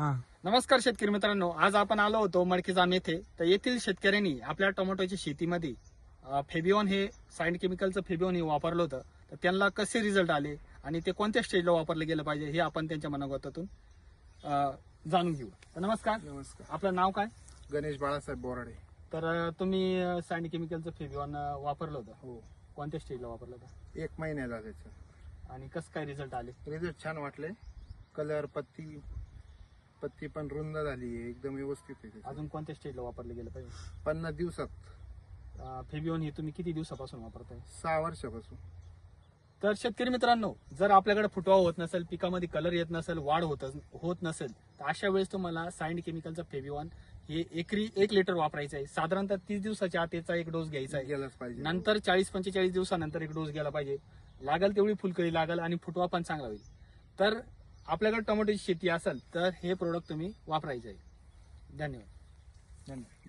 हा. नमस्कार शेतकरी मित्रांनो आज आपण आलो होतो मडकीजाम येथे. तर येथील शेतकऱ्यांनी आपल्या टोमॅटोच्या शेतीमध्ये अं, फेबिओन हे साइंड केमिकलचं फेबिओन हे वापरलं होतं. तर त्यांना कसे रिझल्ट आले आणि ते कोणत्या स्टेजला वापरलं गेलं पाहिजे हे आपण त्यांच्या मनोगतातून अं, जाणून घेऊ. तर नमस्कार. नमस्कार. आपलं नाव काय? गणेश बाळासाहेब बोराडे. तर अं, तुम्ही साइंड केमिकलचं फेबिओन वापरलं होतं. हो. कोणत्या स्टेजला वापरलं होतं? एक महिन्याला त्याचं. आणि कसं काय रिझल्ट आले? रिझल्ट छान वाटले. कलर पत्ती पत्ती पण रुंद झाली एकदम व्यवस्थित आहे त्याचं. अजून कोणत्या स्टेजला वापरलं गेलं पाहिजे? पन्नास दिवसात. अं, फेबिओन हे तुम्ही किती दिवसापासून वापरताय? सहा वर्षापासून. तर शेतकरी मित्रांनो जर आपल्याकडे फुटवा होत नसेल पिकामध्ये कलर येत नसेल वाढ होत होत नसेल तर अशा वेळेस तुम्हाला साइंड केमिकलचा फेबिवान हे एकरी एक लिटर वापरायचं आहे. साधारणतः तीस दिवसाच्या आत याचा एक डोस घ्यायचा आहे. गेलाच पाहिजे. नंतर चाळीस पंचेचाळीस दिवसानंतर एक डोस गेला पाहिजे. लागल तेवढी फुलकळी लागल आणि फुटवा पण चांगला होईल. तर आपल्याकडे टोमॅटोची शेती असेल तर हे प्रोडक्ट तुम्ही वापरायचे आहे. धन्यवाद. धन्यवाद.